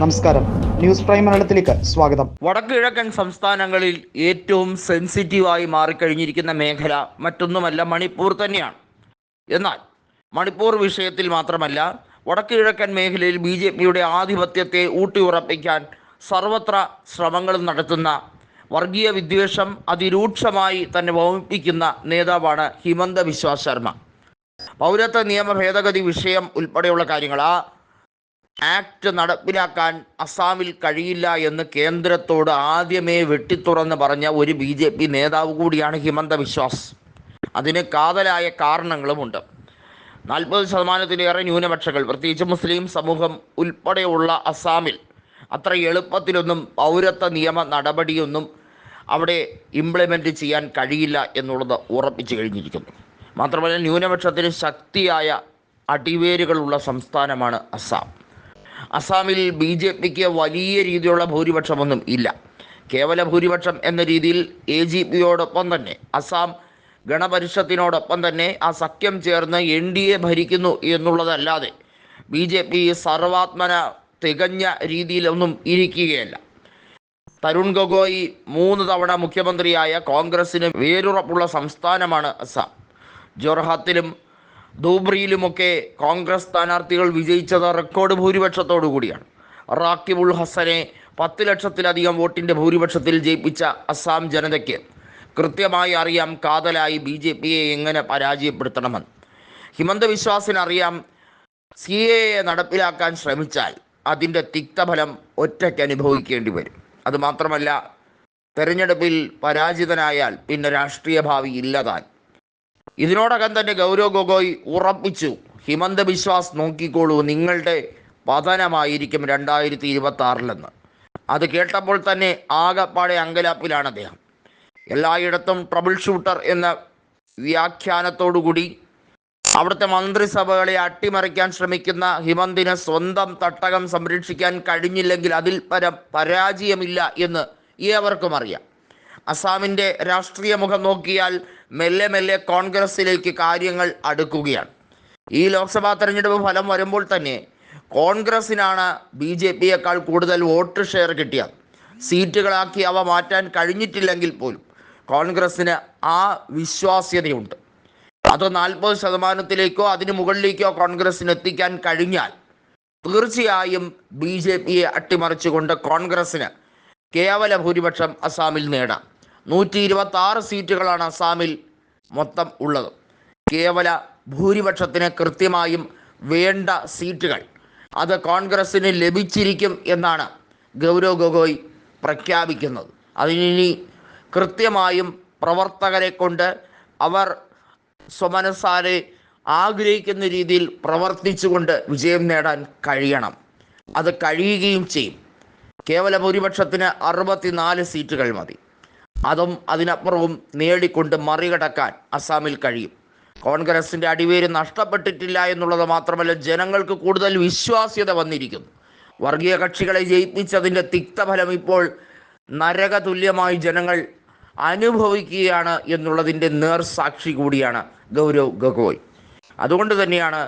നമസ്കാരം. News prime മലയാളത്തിലേക്ക് സ്വാഗതം. വടക്ക് കിഴക്കൻ സംസ്ഥാനങ്ങളിൽ ഏറ്റവും സെൻസിറ്റീവായി മാറിക്കഴിഞ്ഞിരിക്കുന്ന മേഖല മറ്റൊന്നുമല്ല മണിപ്പൂർ തന്നെയാണ്. എന്നാൽ മണിപ്പൂർ വിഷയത്തിൽ മാത്രമല്ല വടക്ക് കിഴക്കൻ മേഖലയിൽ ബി ജെ പിയുടെ ആധിപത്യത്തെ ഊട്ടിയുറപ്പിക്കാൻ സർവത്ര ശ്രമങ്ങൾ നടത്തുന്ന വർഗീയ വിദ്വേഷം അതിരൂക്ഷമായി തന്നെ വമിപ്പിക്കുന്ന നേതാവാണ് ഹിമന്ത ബിശ്വ ശർമ്മ. പൗരത്വ നിയമ ഭേദഗതി വിഷയം ഉൾപ്പെടെയുള്ള കാര്യങ്ങൾ ആ ആക്ട് നടപ്പിലാക്കാൻ അസാമിൽ കഴിയില്ല എന്ന് കേന്ദ്രത്തോട് ആദ്യമേ വെട്ടിത്തുറന്ന് പറഞ്ഞ ഒരു ബി ജെ പി നേതാവ് കൂടിയാണ് ഹിമന്ത വിശ്വാസ് അതിന് കാതലായ കാരണങ്ങളുമുണ്ട്. നാൽപ്പത് ശതമാനത്തിലേറെ ന്യൂനപക്ഷങ്ങൾ പ്രത്യേകിച്ച് മുസ്ലിം സമൂഹം ഉൾപ്പെടെയുള്ള അസാമിൽ അത്ര എളുപ്പത്തിലൊന്നും പൗരത്വ നിയമ നടപടിയൊന്നും അവിടെ ഇംപ്ലിമെന്റ് ചെയ്യാൻ കഴിയില്ല എന്നുള്ളത് ഉറപ്പിച്ചു കഴിഞ്ഞിരിക്കുന്നു. മാത്രമല്ല ന്യൂനപക്ഷത്തിന് ശക്തിയായ അടിവേരുകളുള്ള സംസ്ഥാനമാണ് അസാം. അസാമിൽ ബി ജെ പിക്ക് വലിയ രീതിയിലുള്ള ഭൂരിപക്ഷമൊന്നും ഇല്ല. കേവല ഭൂരിപക്ഷം എന്ന രീതിയിൽ എ ജി പിയോടൊപ്പം തന്നെ അസാം ഗണപരിഷത്തിനോടൊപ്പം തന്നെ ആ സഖ്യം ചേർന്ന് എൻ ഡി എ ഭരിക്കുന്നു എന്നുള്ളതല്ലാതെ ബി ജെ പി സർവാത്മന തികഞ്ഞ രീതിയിലൊന്നും ഇരിക്കുകയല്ല. തരുൺ ഗൊഗോയി മൂന്ന് തവണ മുഖ്യമന്ത്രിയായ കോൺഗ്രസിന് വേരുറപ്പുള്ള സംസ്ഥാനമാണ് അസാം. ജോർഹാത്തിലും ധൂബ്രിയിലുമൊക്കെ കോൺഗ്രസ് സ്ഥാനാർത്ഥികൾ വിജയിച്ചത് റെക്കോർഡ് ഭൂരിപക്ഷത്തോടു കൂടിയാണ്. റാക്കിബുൾ ഹസനെ പത്ത് ലക്ഷത്തിലധികം വോട്ടിന്റെ ഭൂരിപക്ഷത്തിൽ ജയിപ്പിച്ച അസാം ജനതയ്ക്ക് കൃത്യമായി അറിയാം കാതലായി ബി ജെ പിയെ എങ്ങനെ പരാജയപ്പെടുത്തണമെന്ന്. ഹിമന്ത വിശ്വാസിനറിയാം സി എ നടപ്പിലാക്കാൻ ശ്രമിച്ചാൽ അതിന്റെ തിക്തഫലം ഒറ്റയ്ക്ക് അനുഭവിക്കേണ്ടി വരും. അതുമാത്രമല്ല തെരഞ്ഞെടുപ്പിൽ പരാജിതനായാൽ പിന്നെ രാഷ്ട്രീയ ഭാവി ഇല്ലതാൻ ഇതിനോടകം തന്നെ ഗൗരവ് ഗൊഗോയ് ഉറപ്പിച്ചു. ഹിമന്ത ബിശ്വാസ് നോക്കിക്കോളൂ നിങ്ങളുടെ പതനമായിരിക്കും രണ്ടായിരത്തി ഇരുപത്തി ആറിലെന്ന് അത് കേട്ടപ്പോൾ തന്നെ ആകപ്പാടെ അങ്കലാപ്പിലാണ് അദ്ദേഹം. എല്ലായിടത്തും ട്രബിൾ ഷൂട്ടർ എന്ന വ്യാഖ്യാനത്തോടുകൂടി അവിടുത്തെ മന്ത്രിസഭകളെ അട്ടിമറിക്കാൻ ശ്രമിക്കുന്ന ഹിമന്തിന് സ്വന്തം തട്ടകം സംരക്ഷിക്കാൻ കഴിഞ്ഞില്ലെങ്കിൽ അതിൽ പരം പരാജയമില്ല എന്ന് ഏവർക്കും അറിയാം. അസാമിന്റെ രാഷ്ട്രീയ മുഖം നോക്കിയാൽ മെല്ലെ മെല്ലെ കോൺഗ്രസിലേക്ക് കാര്യങ്ങൾ അടുക്കുകയാണ്. ഈ ലോക്സഭാ തെരഞ്ഞെടുപ്പ് ഫലം വരുമ്പോൾ തന്നെ കോൺഗ്രസിനാണ് ബി ജെ പിയേക്കാൾ കൂടുതൽ വോട്ട് ഷെയർ കിട്ടിയത്. സീറ്റുകളാക്കി അവ മാറ്റാൻ കഴിഞ്ഞിട്ടില്ലെങ്കിൽ പോലും കോൺഗ്രസ്സിന് ആ വിശ്വാസ്യതയുണ്ട്. അത് നാൽപ്പത് ശതമാനത്തിലേക്കോ അതിന് മുകളിലേക്കോ കോൺഗ്രസ്സിന് എത്തിക്കാൻ കഴിഞ്ഞാൽ തീർച്ചയായും ബി ജെ പിയെ അട്ടിമറിച്ചുകൊണ്ട് കോൺഗ്രസ്സിന് കേവല ഭൂരിപക്ഷം അസാമിൽ നേടാം. നൂറ്റി ഇരുപത്തി ആറ് സീറ്റുകളാണ് അസാമിൽ മൊത്തം ഉള്ളത്. കേവല ഭൂരിപക്ഷത്തിന് കൃത്യമായും വേണ്ട സീറ്റുകൾ അത് കോൺഗ്രസ്സിന് ലഭിച്ചിരിക്കും എന്നാണ് ഗൗരവ് ഗൊഗോയ് പ്രഖ്യാപിക്കുന്നത്. അതിനി കൃത്യമായും പ്രവർത്തകരെ കൊണ്ട് അവർ സ്വമനസാരെ ആഗ്രഹിക്കുന്ന രീതിയിൽ പ്രവർത്തിച്ചുകൊണ്ട് വിജയം നേടാൻ കഴിയണം. അത് കഴിയുകയും ചെയ്യും. കേവല ഭൂരിപക്ഷത്തിന് അറുപത്തിനാല് സീറ്റുകൾ മതി. അതും അതിനപ്പുറവും നേടിക്കൊണ്ട് മറികടക്കാൻ അസാമിൽ കഴിയും. കോൺഗ്രസിന്റെ അടിവേര് നഷ്ടപ്പെട്ടിട്ടില്ല എന്നുള്ളത് മാത്രമല്ല ജനങ്ങൾക്ക് കൂടുതൽ വിശ്വാസ്യത വന്നിരിക്കുന്നു. വർഗീയ കക്ഷികളെ ജയിപ്പിച്ചതിന്റെ തിക്തഫലം ഇപ്പോൾ നരകതുല്യമായി ജനങ്ങൾ അനുഭവിക്കുകയാണ് എന്നുള്ളതിന്റെ നേർസാക്ഷി കൂടിയാണ് ഗൗരവ് ഗഗോയ്. അതുകൊണ്ട് തന്നെയാണ്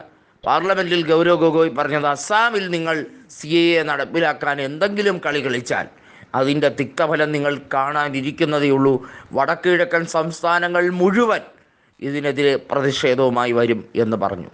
പാർലമെന്റിൽ ഗൗരവ് ഗൊഗോയ് പറഞ്ഞത് അസാമിൽ നിങ്ങൾ സി എ നടപ്പിലാക്കാൻ എന്തെങ്കിലും കളി കളിച്ചാൽ അതിന്റെ തിക്തഫലം നിങ്ങൾ കാണാനിരിക്കുന്നതേ ഉള്ളൂ വടക്കിഴക്കൻ സംസ്ഥാനങ്ങൾ മുഴുവൻ ഇതിനെതിരെ പ്രതിഷേധവുമായി വരും എന്ന് പറഞ്ഞു.